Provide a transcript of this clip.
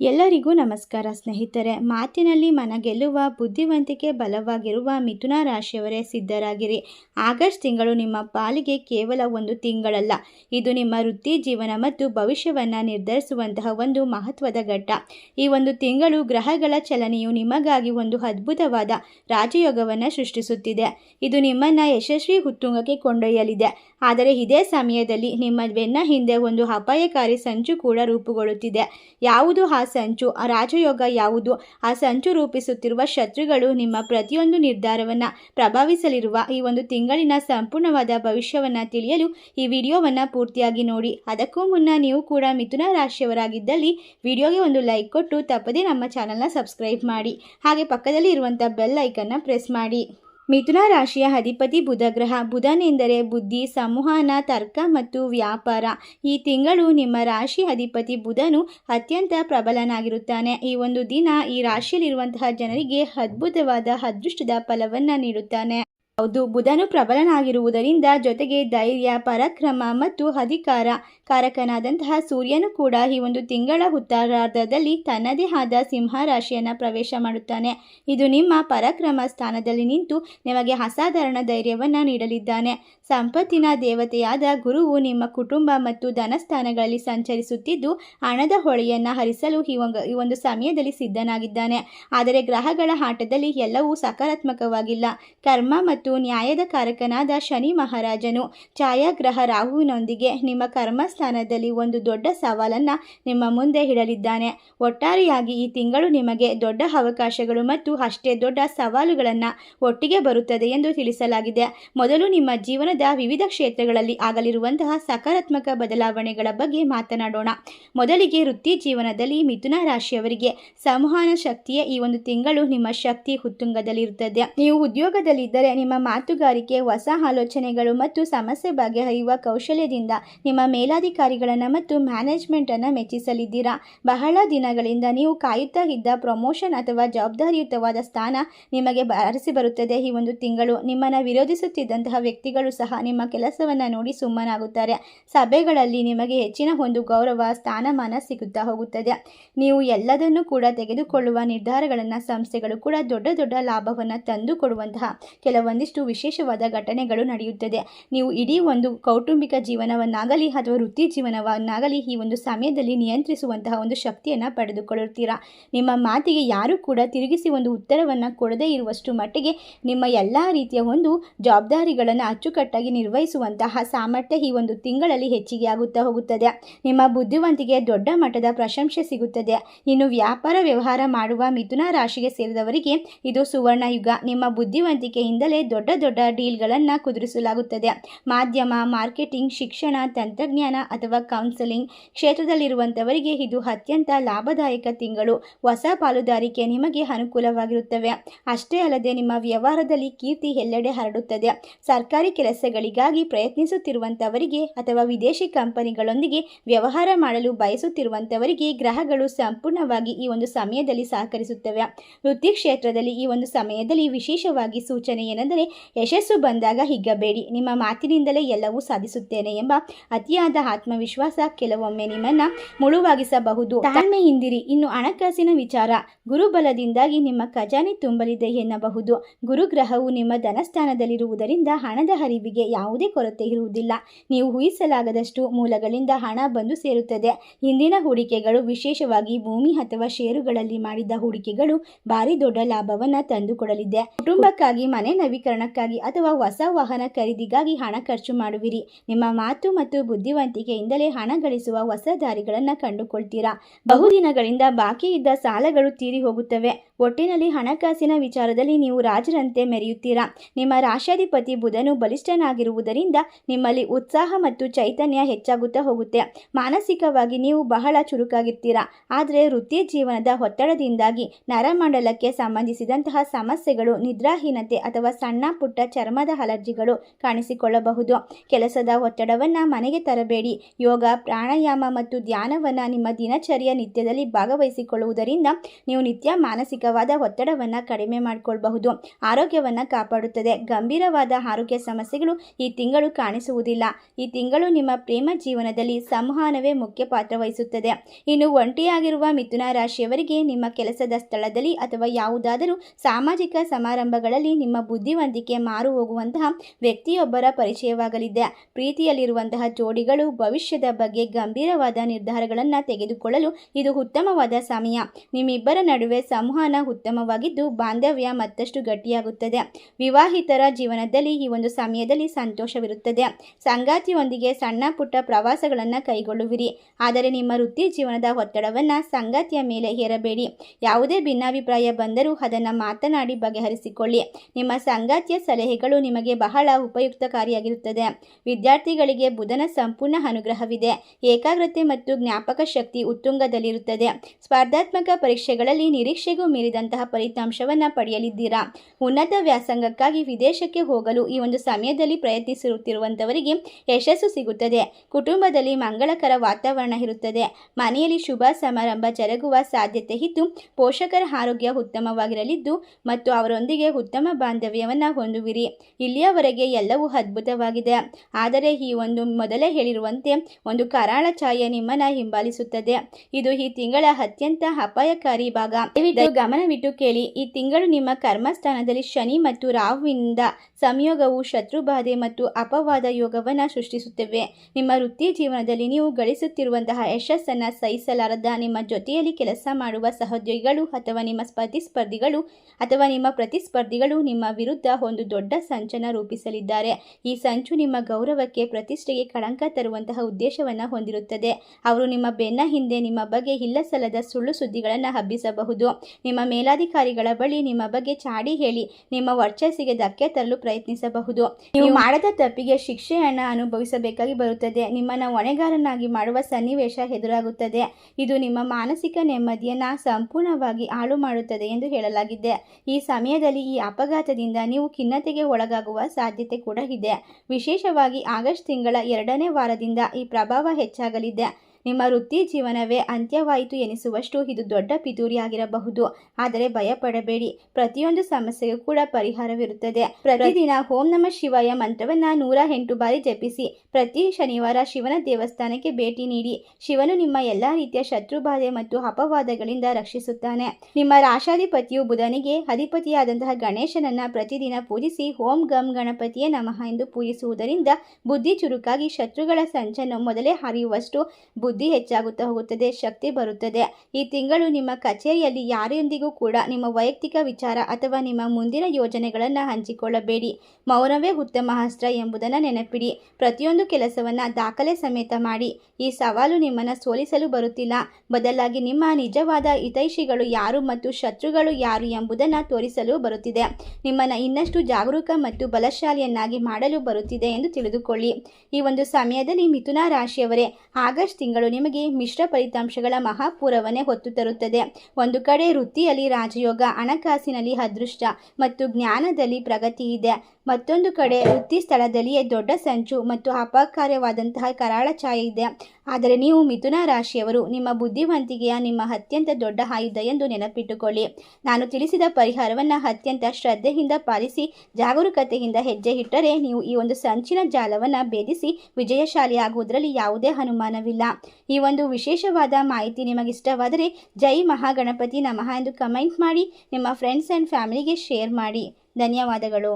ಎಲ್ಲರಿಗೂ ನಮಸ್ಕಾರ ಸ್ನೇಹಿತರೆ. ಮಾತಿನಲ್ಲಿ ಮನ ಗೆಲ್ಲುವ ಬುದ್ಧಿವಂತಿಕೆ, ಬಲವಾಗಿರುವ ಮಿಥುನ ರಾಶಿಯವರೇ ಸಿದ್ಧರಾಗಿರಿ. ಆಗಸ್ಟ್ ತಿಂಗಳು ನಿಮ್ಮ ಪಾಲಿಗೆ ಕೇವಲ ಒಂದು ತಿಂಗಳಲ್ಲ. ಇದು ನಿಮ್ಮ ವೃತ್ತಿ ಜೀವನ ಮತ್ತು ಭವಿಷ್ಯವನ್ನು ನಿರ್ಧರಿಸುವಂತಹ ಒಂದು ಮಹತ್ವದ ಘಟ್ಟ. ಈ ಒಂದು ತಿಂಗಳು ಗ್ರಹಗಳ ಚಲನೆಯು ನಿಮಗಾಗಿ ಒಂದು ಅದ್ಭುತವಾದ ರಾಜಯೋಗವನ್ನು ಸೃಷ್ಟಿಸುತ್ತಿದೆ. ಇದು ನಿಮ್ಮನ್ನು ಯಶಸ್ವಿ ಹುತ್ತುಂಗಕ್ಕೆ ಕೊಂಡೊಯ್ಯಲಿದೆ. ಆದರೆ ಇದೇ ಸಮಯದಲ್ಲಿ ನಿಮ್ಮ ಬೆನ್ನ ಹಿಂದೆ ಒಂದು ಅಪಾಯಕಾರಿ ಸಂಚು ಕೂಡ ರೂಪುಗೊಳ್ಳುತ್ತಿದೆ. ಯಾವುದು ಸಂಚು, ಆ ರಾಜಯೋಗ ಯಾವುದು? ಆ ಸಂಚು ರೂಪಿಸುತ್ತಿರುವ ಶತ್ರುಗಳು ನಿಮ್ಮ ಪ್ರತಿಯೊಂದು ನಿರ್ಧಾರವನ್ನು ಪ್ರಭಾವಿಸಲಿರುವ ಈ ಒಂದು ತಿಂಗಳಿನ ಸಂಪೂರ್ಣವಾದ ಭವಿಷ್ಯವನ್ನು ತಿಳಿಯಲು ಈ ವಿಡಿಯೋವನ್ನು ಪೂರ್ತಿಯಾಗಿ ನೋಡಿ. ಅದಕ್ಕೂ ಮುನ್ನ ನೀವು ಕೂಡ ಮಿಥುನ ರಾಶಿಯವರಾಗಿದ್ದಲ್ಲಿ ವಿಡಿಯೋಗೆ ಒಂದು ಲೈಕ್ ಕೊಟ್ಟು ತಪ್ಪದೇ ನಮ್ಮ ಚಾನಲ್ನ ಸಬ್ಸ್ಕ್ರೈಬ್ ಮಾಡಿ. ಹಾಗೆ ಪಕ್ಕದಲ್ಲಿ ಇರುವಂಥ ಬೆಲ್ ಐಕನ್ನ ಪ್ರೆಸ್ ಮಾಡಿ. ಮಿಥುನ ರಾಶಿಯ ಅಧಿಪತಿ ಬುಧಗ್ರಹ. ಬುಧನೆಂದರೆ ಬುದ್ಧಿ, ಸಂವಹನ, ತರ್ಕ ಮತ್ತು ವ್ಯಾಪಾರ. ಈ ತಿಂಗಳು ನಿಮ್ಮ ರಾಶಿ ಅಧಿಪತಿ ಬುಧನು ಅತ್ಯಂತ ಪ್ರಬಲನಾಗಿರುತ್ತಾನೆ. ಈ ಒಂದು ದಿನ ಈ ರಾಶಿಯಲ್ಲಿರುವಂತಹ ಜನರಿಗೆ ಅದ್ಭುತವಾದ, ಅದೃಷ್ಟದ ಫಲವನ್ನು ನೀಡುತ್ತಾನೆ. ಹೌದು, ಬುಧನು ಪ್ರಬಲನಾಗಿರುವುದರಿಂದ ಜೊತೆಗೆ ಧೈರ್ಯ, ಪರಾಕ್ರಮ ಮತ್ತು ಅಧಿಕಾರ. ಕಾರಕನಾದಂತಹ ಸೂರ್ಯನು ಕೂಡ ಈ ಒಂದು ತಿಂಗಳ ಉತ್ತರಾರ್ಧದಲ್ಲಿ ತನ್ನದೇ ಆದ ಸಿಂಹ ರಾಶಿಯನ್ನು ಪ್ರವೇಶ ಮಾಡುತ್ತಾನೆ. ಇದು ನಿಮ್ಮ ಪರಾಕ್ರಮ ಸ್ಥಾನದಲ್ಲಿ ನಿಂತು ನಿಮಗೆ ಅಸಾಧಾರಣ ಧೈರ್ಯವನ್ನು ನೀಡಲಿದ್ದಾನೆ. ಸಂಪತ್ತಿನ ದೇವತೆಯಾದ ಗುರುವು ನಿಮ್ಮ ಕುಟುಂಬ ಮತ್ತು ಧನಸ್ಥಾನಗಳಲ್ಲಿ ಸಂಚರಿಸುತ್ತಿದ್ದು, ಹಣದ ಹೊಳೆಯನ್ನು ಹರಿಸಲು ಈ ಒಂದು ಸಮಯದಲ್ಲಿ ಸಿದ್ಧನಾಗಿದ್ದಾನೆ. ಆದರೆ ಗ್ರಹಗಳ ಆಟದಲ್ಲಿ ಎಲ್ಲವೂ ಸಕಾರಾತ್ಮಕವಾಗಿಲ್ಲ. ಕರ್ಮ ನ್ಯಾಯದ ಕಾರಕನಾದ ಶನಿ ಮಹಾರಾಜನು ಛಾಯಾಗ್ರಹ ರಾಹುವಿನೊಂದಿಗೆ ನಿಮ್ಮ ಕರ್ಮಸ್ಥಾನದಲ್ಲಿ ಒಂದು ದೊಡ್ಡ ಸವಾಲನ್ನು ನಿಮ್ಮ ಮುಂದೆ ಇಡಲಿದ್ದಾನೆ. ಒಟ್ಟಾರೆಯಾಗಿ ಈ ತಿಂಗಳು ನಿಮಗೆ ದೊಡ್ಡ ಅವಕಾಶಗಳು ಮತ್ತು ಅಷ್ಟೇ ದೊಡ್ಡ ಸವಾಲುಗಳನ್ನು ಒಟ್ಟಿಗೆ ಬರುತ್ತದೆ ಎಂದು ತಿಳಿಸಲಾಗಿದೆ. ಮೊದಲು ನಿಮ್ಮ ಜೀವನದ ವಿವಿಧ ಕ್ಷೇತ್ರಗಳಲ್ಲಿ ಆಗಲಿರುವಂತಹ ಸಕಾರಾತ್ಮಕ ಬದಲಾವಣೆಗಳ ಬಗ್ಗೆ ಮಾತನಾಡೋಣ. ಮೊದಲಿಗೆ ವೃತ್ತಿ ಜೀವನದಲ್ಲಿ ಮಿಥುನ ರಾಶಿಯವರಿಗೆ ಸಂವಹನ ಶಕ್ತಿಯೇ ಈ ಒಂದು ತಿಂಗಳು ನಿಮ್ಮ ಶಕ್ತಿ ಹುತ್ತುಂಗದಲ್ಲಿರುತ್ತದೆ ನೀವು ಉದ್ಯೋಗದಲ್ಲಿದ್ದರೆ ನಿಮ್ಮ ಮಾತುಗಾರಿಕೆ, ಹೊಸ ಆಲೋಚನೆಗಳು ಮತ್ತು ಸಮಸ್ಯೆ ಬಗೆಹರಿಯುವ ಕೌಶಲ್ಯದಿಂದ ನಿಮ್ಮ ಮೇಲಾಧಿಕಾರಿಗಳನ್ನು ಮತ್ತು ಮ್ಯಾನೇಜ್ಮೆಂಟನ್ನು ಮೆಚ್ಚಿಸಲಿದ್ದೀರಾ? ಬಹಳ ದಿನಗಳಿಂದ ನೀವು ಕಾಯುತ್ತಾ ಇದ್ದ ಪ್ರಮೋಷನ್ ಅಥವಾ ಜವಾಬ್ದಾರಿಯುತವಾದ ಸ್ಥಾನ ನಿಮಗೆ ಅರಸಿ ಬರುತ್ತದೆ ಈ ಒಂದು ತಿಂಗಳು. ನಿಮ್ಮನ್ನು ವಿರೋಧಿಸುತ್ತಿದ್ದಂತಹ ವ್ಯಕ್ತಿಗಳು ಸಹ ನಿಮ್ಮ ಕೆಲಸವನ್ನು ನೋಡಿ ಸುಮ್ಮನಾಗುತ್ತಾರೆ. ಸಭೆಗಳಲ್ಲಿ ನಿಮಗೆ ಹೆಚ್ಚಿನ ಒಂದು ಗೌರವ, ಸ್ಥಾನಮಾನ ಸಿಗುತ್ತಾ ಹೋಗುತ್ತದೆ. ನೀವು ಎಲ್ಲದನ್ನು ಕೂಡ ತೆಗೆದುಕೊಳ್ಳುವ ನಿರ್ಧಾರಗಳನ್ನು ಸಂಸ್ಥೆಗಳು ಕೂಡ ದೊಡ್ಡ ದೊಡ್ಡ ಲಾಭವನ್ನು ತಂದು ಕೊಡುವಂತಹ ಕೆಲವೊಂದಿಷ್ಟು ವಿಶೇಷವಾದ ಘಟನೆಗಳು ನಡೆಯುತ್ತದೆ. ನೀವು ಇಡೀ ಒಂದು ಕೌಟುಂಬಿಕ ಜೀವನವನ್ನಾಗಲಿ ಅಥವಾ ವೃತ್ತಿ ಜೀವನವನ್ನಾಗಲಿ ಈ ಒಂದು ಸಮಯದಲ್ಲಿ ನಿಯಂತ್ರಿಸುವಂತಹ ಒಂದು ಶಕ್ತಿಯನ್ನು ಪಡೆದುಕೊಳ್ಳುತ್ತೀರಾ? ನಿಮ್ಮ ಮಾತಿಗೆ ಯಾರೂ ಕೂಡ ತಿರುಗಿಸಿ ಒಂದು ಉತ್ತರವನ್ನು ಕೊಡದೇ ಇರುವಷ್ಟು ಮಟ್ಟಿಗೆ ನಿಮ್ಮ ಎಲ್ಲ ರೀತಿಯ ಒಂದು ಜವಾಬ್ದಾರಿಗಳನ್ನು ಅಚ್ಚುಕಟ್ಟಾಗಿ ನಿರ್ವಹಿಸುವಂತಹ ಸಾಮರ್ಥ್ಯ ಈ ಒಂದು ತಿಂಗಳಲ್ಲಿ ಹೆಚ್ಚಿಗೆ ಆಗುತ್ತಾ ಹೋಗುತ್ತದೆ. ನಿಮ್ಮ ಬುದ್ಧಿವಂತಿಗೆ ದೊಡ್ಡ ಮಟ್ಟದ ಪ್ರಶಂಸೆ ಸಿಗುತ್ತದೆ. ಇನ್ನು ವ್ಯಾಪಾರ ವ್ಯವಹಾರ ಮಾಡುವ ಮಿಥುನ ರಾಶಿಗೆ ಸೇರಿದವರಿಗೆ ಇದು ಸುವರ್ಣ ಯುಗ ನಿಮ್ಮ ಬುದ್ಧಿವಂತಿಕೆಯಿಂದಲೇ ದೊಡ್ಡ ದೊಡ್ಡ ಡೀಲ್ಗಳನ್ನು ಕುದುರಿಸಲಾಗುತ್ತದೆ. ಮಾಧ್ಯಮ, ಮಾರ್ಕೆಟಿಂಗ್, ಶಿಕ್ಷಣ, ತಂತ್ರಜ್ಞಾನ ಅಥವಾ ಕೌನ್ಸೆಲಿಂಗ್ ಕ್ಷೇತ್ರದಲ್ಲಿರುವಂಥವರಿಗೆ ಇದು ಅತ್ಯಂತ ಲಾಭದಾಯಕ ತಿಂಗಳು. ಹೊಸ ಪಾಲುದಾರಿಕೆ ನಿಮಗೆ ಅನುಕೂಲವಾಗಿರುತ್ತವೆ. ಅಷ್ಟೇ ಅಲ್ಲದೆ ನಿಮ್ಮ ವ್ಯವಹಾರದಲ್ಲಿ ಕೀರ್ತಿ ಎಲ್ಲೆಡೆ ಹರಡುತ್ತದೆ. ಸರ್ಕಾರಿ ಕೆಲಸಗಳಿಗಾಗಿ ಪ್ರಯತ್ನಿಸುತ್ತಿರುವಂಥವರಿಗೆ ಅಥವಾ ವಿದೇಶಿ ಕಂಪನಿಗಳೊಂದಿಗೆ ವ್ಯವಹಾರ ಮಾಡಲು ಬಯಸುತ್ತಿರುವಂಥವರಿಗೆ ಗ್ರಹಗಳು ಸಂಪೂರ್ಣವಾಗಿ ಈ ಒಂದು ಸಮಯದಲ್ಲಿ ಸಹಕರಿಸುತ್ತವೆ. ವೃತ್ತಿ ಕ್ಷೇತ್ರದಲ್ಲಿ ಈ ಒಂದು ಸಮಯದಲ್ಲಿ ವಿಶೇಷವಾಗಿ ಸೂಚನೆ ಏನೆಂದರೆ ಯಶಸ್ಸು ಬಂದಾಗ ಹಿಗ್ಗಬೇಡಿ. ನಿಮ್ಮ ಮಾತಿನಿಂದಲೇ ಎಲ್ಲವೂ ಸಾಧಿಸುತ್ತೇನೆ ಎಂಬ ಅತಿಯಾದ ಆತ್ಮವಿಶ್ವಾಸ ಕೆಲವೊಮ್ಮೆ ನಿಮ್ಮನ್ನ ಮುಳುವಾಗಿಸಬಹುದು. ತಾಳ್ಮೆ ಹಿಂದಿರಿ ಇನ್ನು ಹಣಕಾಸಿನ ವಿಚಾರ. ಗುರುಬಲದಿಂದಾಗಿ ನಿಮ್ಮ ಖಜಾನೆ ತುಂಬಲಿದೆ ಎನ್ನಬಹುದು. ಗುರುಗ್ರಹವು ನಿಮ್ಮ ಧನಸ್ಥಾನದಲ್ಲಿರುವುದರಿಂದ ಹಣದ ಹರಿವಿಗೆ ಯಾವುದೇ ಕೊರತೆ ಇರುವುದಿಲ್ಲ. ನೀವು ಊಹಿಸಲಾಗದಷ್ಟು ಮೂಲಗಳಿಂದ ಹಣ ಬಂದು ಸೇರುತ್ತದೆ. ಹಿಂದಿನ ಹೂಡಿಕೆಗಳು ವಿಶೇಷವಾಗಿ ಭೂಮಿ ಅಥವಾ ಷೇರುಗಳಲ್ಲಿ ಮಾಡಿದ ಹೂಡಿಕೆಗಳು ಭಾರಿ ದೊಡ್ಡ ಲಾಭವನ್ನು ತಂದುಕೊಡಲಿದೆ. ಕುಟುಂಬಕ್ಕಾಗಿ ಮನೆ ನವೀಕರಣಕ್ಕಾಗಿ ಅಥವಾ ಹೊಸ ವಾಹನ ಖರೀದಿಗಾಗಿ ಹಣ ಖರ್ಚು ಮಾಡುವಿರಿ. ನಿಮ್ಮ ಮಾತು ಮತ್ತು ಬುದ್ಧಿವಂತಿಕೆಯಿಂದಲೇ ಹಣ ಗಳಿಸುವ ಹೊಸ ದಾರಿಗಳನ್ನು ಕಂಡುಕೊಳ್ತೀರಾ? ಬಹುದಿನಗಳಿಂದ ಬಾಕಿ ಇದ್ದ ಸಾಲಗಳು ತೀರಿ ಹೋಗುತ್ತವೆ ಒಟ್ಟಿನಲ್ಲಿ ಹಣಕಾಸಿನ ವಿಚಾರದಲ್ಲಿ ನೀವು ರಾಜರಂತೆ ಮೆರೆಯುತ್ತೀರಾ? ನಿಮ್ಮ ರಾಶಾಧಿಪತಿ ಬುಧನು ಬಲಿಷ್ಠನಾಗಿರುವುದರಿಂದ ನಿಮ್ಮಲ್ಲಿ ಉತ್ಸಾಹ ಮತ್ತು ಚೈತನ್ಯ ಹೆಚ್ಚಾಗುತ್ತಾ ಹೋಗುತ್ತೆ. ಮಾನಸಿಕವಾಗಿ ನೀವು ಬಹಳ ಚುರುಕಾಗಿರ್ತೀರಾ? ಆದರೆ ವೃತ್ತಿ ಜೀವನದ ಒತ್ತಡದಿಂದಾಗಿ ನರಮಂಡಲಕ್ಕೆ ಸಂಬಂಧಿಸಿದಂತಹ ಸಮಸ್ಯೆಗಳು, ನಿದ್ರಾಹೀನತೆ ಅಥವಾ ಸಣ್ಣ ಪುಟ್ಟ ಚರ್ಮದ ಅಲರ್ಜಿಗಳು ಕಾಣಿಸಿಕೊಳ್ಳಬಹುದು. ಕೆಲಸದ ಒತ್ತಡವನ್ನು ಮನೆಗೆ ತರಬೇಡಿ. ಯೋಗ, ಪ್ರಾಣಾಯಾಮ ಮತ್ತು ಧ್ಯಾನವನ್ನು ನಿಮ್ಮ ದಿನಚರಿಯ ನಿತ್ಯದಲ್ಲಿ ಭಾಗವಹಿಸಿಕೊಳ್ಳುವುದರಿಂದ ನೀವು ನಿತ್ಯ ಮಾನಸಿಕ ಮಾನಸಿಕವಾದ ಒತ್ತಡವನ್ನು ಕಡಿಮೆ ಮಾಡಿಕೊಳ್ಬಹುದು. ಆರೋಗ್ಯವನ್ನು ಕಾಪಾಡುತ್ತದೆ. ಗಂಭೀರವಾದ ಆರೋಗ್ಯ ಸಮಸ್ಯೆಗಳು ಈ ತಿಂಗಳು ಕಾಣಿಸುವುದಿಲ್ಲ. ಈ ತಿಂಗಳು ನಿಮ್ಮ ಪ್ರೇಮ ಜೀವನದಲ್ಲಿ ಸಂವಹನವೇ ಮುಖ್ಯ ಪಾತ್ರ ವಹಿಸುತ್ತದೆ. ಇನ್ನು ಒಂಟಿಯಾಗಿರುವ ಮಿಥುನ ರಾಶಿಯವರಿಗೆ ನಿಮ್ಮ ಕೆಲಸದ ಸ್ಥಳದಲ್ಲಿ ಅಥವಾ ಯಾವುದಾದರೂ ಸಾಮಾಜಿಕ ಸಮಾರಂಭಗಳಲ್ಲಿ ನಿಮ್ಮ ಬುದ್ಧಿವಂತಿಕೆ ಮಾರು ಹೋಗುವಂತಹ ವ್ಯಕ್ತಿಯೊಬ್ಬರ ಪರಿಚಯವಾಗಲಿದೆ. ಪ್ರೀತಿಯಲ್ಲಿರುವಂತಹ ಜೋಡಿಗಳು ಭವಿಷ್ಯದ ಬಗ್ಗೆ ಗಂಭೀರವಾದ ನಿರ್ಧಾರಗಳನ್ನು ತೆಗೆದುಕೊಳ್ಳಲು ಇದು ಉತ್ತಮವಾದ ಸಮಯ. ನಿಮ್ಮಿಬ್ಬರ ನಡುವೆ ಸಂವಹನ ಉತ್ತಮವಾಗಿದ್ದು ಬಾಂಧವ್ಯ ಮತ್ತಷ್ಟು ಗಟ್ಟಿಯಾಗುತ್ತದೆ. ವಿವಾಹಿತರ ಜೀವನದಲ್ಲಿ ಈ ಒಂದು ಸಮಯದಲ್ಲಿ ಸಂತೋಷವಿರುತ್ತದೆ. ಸಂಗಾತಿಯೊಂದಿಗೆ ಸಣ್ಣ ಪುಟ್ಟ ಪ್ರವಾಸಗಳನ್ನು ಕೈಗೊಳ್ಳುವಿರಿ. ಆದರೆ ನಿಮ್ಮ ವೃತ್ತಿ ಜೀವನದ ಒತ್ತಡವನ್ನು ಸಂಗಾತಿಯ ಮೇಲೆ ಹೇರಬೇಡಿ. ಯಾವುದೇ ಭಿನ್ನಾಭಿಪ್ರಾಯ ಬಂದರೂ ಅದನ್ನು ಮಾತನಾಡಿ ಬಗೆಹರಿಸಿಕೊಳ್ಳಿ. ನಿಮ್ಮ ಸಂಗಾತಿಯ ಸಲಹೆಗಳು ನಿಮಗೆ ಬಹಳ ಉಪಯುಕ್ತಕಾರಿಯಾಗಿರುತ್ತದೆ. ವಿದ್ಯಾರ್ಥಿಗಳಿಗೆ ಬುಧನ ಸಂಪೂರ್ಣ ಅನುಗ್ರಹವಿದೆ. ಏಕಾಗ್ರತೆ ಮತ್ತು ಜ್ಞಾಪಕ ಶಕ್ತಿ ಉತ್ತುಂಗದಲ್ಲಿರುತ್ತದೆ. ಸ್ಪರ್ಧಾತ್ಮಕ ಪರೀಕ್ಷೆಗಳಲ್ಲಿ ನಿರೀಕ್ಷೆಗೂ ಮೀರಿದಂತಹ ಫಲಿತಾಂಶವನ್ನು ಪಡೆಯಲಿದ್ದೀರಾ? ಉನ್ನತ ವ್ಯಾಸಂಗಕ್ಕಾಗಿ ವಿದೇಶಕ್ಕೆ ಹೋಗಲು ಈ ಒಂದು ಸಮಯದಲ್ಲಿ ಪ್ರಯತ್ನಿಸುತ್ತಿರುವಂಥವರಿಗೆ ಯಶಸ್ಸು ಸಿಗುತ್ತದೆ. ಕುಟುಂಬದಲ್ಲಿ ಮಂಗಳಕರ ವಾತಾವರಣ ಇರುತ್ತದೆ. ಮನೆಯಲ್ಲಿ ಶುಭ ಸಮಾರಂಭ ಜರುಗುವ ಸಾಧ್ಯತೆ ಇದ್ದು, ಪೋಷಕರ ಆರೋಗ್ಯ ಉತ್ತಮವಾಗಿರಲಿದ್ದು ಮತ್ತು ಅವರೊಂದಿಗೆ ಉತ್ತಮ ಬಾಂಧವ್ಯವನ್ನು ಹೊಂದುವಿರಿ. ಇಲ್ಲಿಯವರೆಗೆ ಎಲ್ಲವೂ ಅದ್ಭುತವಾಗಿದೆ. ಆದರೆ ಈ ಒಂದು ಮೊದಲೇ ಹೇಳಿರುವಂತೆ ಒಂದು ಕರಾಳ ಛಾಯೆ ನಿಮ್ಮನ್ನ ಹಿಂಬಾಲಿಸುತ್ತದೆ. ಇದು ಈ ತಿಂಗಳ ಅತ್ಯಂತ ಅಪಾಯಕಾರಿ ಭಾಗ. ಗಮನವಿಟ್ಟು ಕೇಳಿ, ಈ ತಿಂಗಳು ನಿಮ್ಮ ಕರ್ಮಸ್ಥಾನದಲ್ಲಿ ಶನಿ ಮತ್ತು ರಾಹುವಿನಿಂದ ಸಂಯೋಗವು ಶತ್ರುಬಾಧೆ ಮತ್ತು ಅಪವಾದ ಯೋಗವನ್ನು ಸೃಷ್ಟಿಸುತ್ತವೆ. ನಿಮ್ಮ ವೃತ್ತಿ ಜೀವನದಲ್ಲಿ ನೀವು ಗಳಿಸುತ್ತಿರುವಂತಹ ಯಶಸ್ಸನ್ನು ಸಹಿಸಲಾರದ ನಿಮ್ಮ ಜೊತೆಯಲ್ಲಿ ಕೆಲಸ ಮಾಡುವ ಸಹೋದ್ಯೋಗಿಗಳು ಅಥವಾ ನಿಮ್ಮ ಸ್ಪರ್ಧಿಸ್ಪರ್ಧಿಗಳು ಅಥವಾ ನಿಮ್ಮ ಪ್ರತಿಸ್ಪರ್ಧಿಗಳು ನಿಮ್ಮ ವಿರುದ್ಧ ಒಂದು ದೊಡ್ಡ ಸಂಚನ ರೂಪಿಸಲಿದ್ದಾರೆ. ಈ ಸಂಚು ನಿಮ್ಮ ಗೌರವಕ್ಕೆ, ಪ್ರತಿಷ್ಠೆಗೆ ಕಳಂಕ ತರುವಂತಹ ಉದ್ದೇಶವನ್ನು ಹೊಂದಿರುತ್ತದೆ. ಅವರು ನಿಮ್ಮ ಬೆನ್ನ ಹಿಂದೆ ನಿಮ್ಮ ಬಗ್ಗೆ ಇಲ್ಲಸಲ್ಲದ ಸುಳ್ಳು ಸುದ್ದಿಗಳನ್ನು ಹಬ್ಬಿಸಬಹುದು. ನಿಮ್ಮ ಮೇಲಾಧಿಕಾರಿಗಳ ಬಳಿ ನಿಮ್ಮ ಬಗ್ಗೆ ಚಾಡಿ ಹೇಳಿ ನಿಮ್ಮ ವರ್ಚಸ್ಸಿಗೆ ಧಕ್ಕೆ ತರಲು ಪ್ರಯತ್ನಿಸಬಹುದು. ನೀವು ಮಾಡದ ತಪ್ಪಿಗೆ ಶಿಕ್ಷೆಯನ್ನು ಅನುಭವಿಸಬೇಕಾಗಿ ಬರುತ್ತದೆ. ನಿಮ್ಮನ್ನು ಹೊಣೆಗಾರನಾಗಿ ಮಾಡುವ ಸನ್ನಿವೇಶ ಎದುರಾಗುತ್ತದೆ. ಇದು ನಿಮ್ಮ ಮಾನಸಿಕ ನೆಮ್ಮದಿಯನ್ನು ಸಂಪೂರ್ಣವಾಗಿ ಹಾಳು ಮಾಡುತ್ತದೆ ಎಂದು ಹೇಳಲಾಗಿದೆ. ಈ ಸಮಯದಲ್ಲಿ ಈ ಅಪಘಾತದಿಂದ ನೀವು ಖಿನ್ನತೆಗೆ ಒಳಗಾಗುವ ಸಾಧ್ಯತೆ ಕೂಡ ಇದೆ. ವಿಶೇಷವಾಗಿ ಆಗಸ್ಟ್ ತಿಂಗಳ ಎರಡನೇ ವಾರದಿಂದ ಈ ಪ್ರಭಾವ ಹೆಚ್ಚಾಗಲಿದೆ. ನಿಮ್ಮ ವೃತ್ತಿ ಜೀವನವೇ ಅಂತ್ಯವಾಯಿತು ಎನಿಸುವಷ್ಟು ಇದು ದೊಡ್ಡ ಪಿತೂರಿಯಾಗಿರಬಹುದು. ಆದರೆ ಭಯಪಡಬೇಡಿ. ಪ್ರತಿಯೊಂದು ಸಮಸ್ಯೆಗೂ ಕೂಡ ಪರಿಹಾರವಿರುತ್ತದೆ. ಪ್ರತಿದಿನ ಓಂ ನಮ ಶಿವಾಯ ಮಂತ್ರವನ್ನ ನೂರ ಎಂಟು ಬಾರಿ ಜಪಿಸಿ, ಪ್ರತಿ ಶನಿವಾರ ಶಿವನ ದೇವಸ್ಥಾನಕ್ಕೆ ಭೇಟಿ ನೀಡಿ, ಶಿವನು ನಿಮ್ಮ ಎಲ್ಲಾ ರೀತಿಯ ಶತ್ರುಬಾಧೆ ಮತ್ತು ಅಪವಾದಗಳಿಂದ ರಕ್ಷಿಸುತ್ತಾನೆ. ನಿಮ್ಮ ರಾಶಾಧಿಪತಿಯು ಬುಧನಿಗೆ ಅಧಿಪತಿಯಾದಂತಹ ಗಣೇಶನನ್ನ ಪ್ರತಿದಿನ ಪೂಜಿಸಿ, ಓಂ ಗಂ ಗಣಪತಿಯೇ ನಮಃ ಎಂದು ಪೂಜಿಸುವುದರಿಂದ ಬುದ್ಧಿ ಚುರುಕಾಗಿ ಶತ್ರುಗಳ ಸಂಚನ್ನು ಮೊದಲೇ ಹರಿಯುವಷ್ಟು ಹೆಚ್ಚಾಗುತ್ತಾ ಹೋಗುತ್ತದೆ, ಶಕ್ತಿ ಬರುತ್ತದೆ. ಈ ತಿಂಗಳು ನಿಮ್ಮ ಕಚೇರಿಯಲ್ಲಿ ಯಾರೊಂದಿಗೂ ಕೂಡ ನಿಮ್ಮ ವೈಯಕ್ತಿಕ ವಿಚಾರ ಅಥವಾ ನಿಮ್ಮ ಮುಂದಿನ ಯೋಜನೆಗಳನ್ನು ಹಂಚಿಕೊಳ್ಳಬೇಡಿ. ಮೌನವೇ ಉತ್ತಮ ಅಸ್ತ್ರ ಎಂಬುದನ್ನು ನೆನಪಿಡಿ. ಪ್ರತಿಯೊಂದು ಕೆಲಸವನ್ನು ದಾಖಲೆ ಸಮೇತ ಮಾಡಿ. ಈ ಸವಾಲು ನಿಮ್ಮನ್ನು ಸೋಲಿಸಲು ಬರುತ್ತಿಲ್ಲ. ಬದಲಾಗಿ ನಿಮ್ಮ ನಿಜವಾದ ಹಿತೈಷಿಗಳು ಯಾರು ಮತ್ತು ಶತ್ರುಗಳು ಯಾರು ಎಂಬುದನ್ನು ತೋರಿಸಲು ಬರುತ್ತಿದೆ. ನಿಮ್ಮನ್ನು ಇನ್ನಷ್ಟು ಜಾಗರೂಕ ಮತ್ತು ಬಲಶಾಲಿಯನ್ನಾಗಿ ಮಾಡಲು ಬರುತ್ತಿದೆ ಎಂದು ತಿಳಿದುಕೊಳ್ಳಿ. ಈ ಒಂದು ಸಮಯದಲ್ಲಿ ಮಿಥುನ ರಾಶಿಯವರೇ, ಆಗಸ್ಟ್ ತಿಂಗಳು ನಿಮಗೆ ಮಿಶ್ರ ಫಲಿತಾಂಶಗಳ ಮಹಾಪೂರವನ್ನೇ ಹೊತ್ತು ತರುತ್ತದೆ. ಒಂದು ಕಡೆ ವೃತ್ತಿಯಲ್ಲಿ ರಾಜಯೋಗ, ಹಣಕಾಸಿನಲ್ಲಿ ಅದೃಷ್ಟ ಮತ್ತು ಜ್ಞಾನದಲ್ಲಿ ಪ್ರಗತಿ ಇದೆ. ಮತ್ತೊಂದು ಕಡೆ ವೃತ್ತಿ ಸ್ಥಳದಲ್ಲಿಯೇ ದೊಡ್ಡ ಸಂಚು ಮತ್ತು ಅಪಕಾರ್ಯವಾದಂತಹ ಕರಾಳ ಛಾಯೆ ಇದೆ. ಆದರೆ ನೀವು ಮಿಥುನ ರಾಶಿಯವರು, ನಿಮ್ಮ ಬುದ್ಧಿವಂತಿಕೆಯ ನಿಮ್ಮ ಅತ್ಯಂತ ದೊಡ್ಡ ಆಯುಧ ಎಂದು ನೆನಪಿಟ್ಟುಕೊಳ್ಳಿ. ನಾನು ತಿಳಿಸಿದ ಪರಿಹಾರವನ್ನು ಅತ್ಯಂತ ಶ್ರದ್ಧೆಯಿಂದ ಪಾಲಿಸಿ, ಜಾಗರೂಕತೆಯಿಂದ ಹೆಜ್ಜೆ ಇಟ್ಟರೆ ನೀವು ಈ ಒಂದು ಸಂಚಿನ ಜಾಲವನ್ನು ಭೇದಿಸಿ, ವಿಜಯಶಾಲಿಯಾಗುವುದರಲ್ಲಿ ಯಾವುದೇ ಅನುಮಾನವಿಲ್ಲ. ಈ ಒಂದು ವಿಶೇಷವಾದ ಮಾಹಿತಿ ನಿಮಗಿಷ್ಟವಾದರೆ ಜೈ ಮಹಾಗಣಪತಿ ನಮಃ ಎಂದು ಕಮೆಂಟ್ ಮಾಡಿ, ನಿಮ್ಮ ಫ್ರೆಂಡ್ಸ್ ಆ್ಯಂಡ್ ಫ್ಯಾಮಿಲಿಗೆ ಶೇರ್ ಮಾಡಿ. ಧನ್ಯವಾದಗಳು.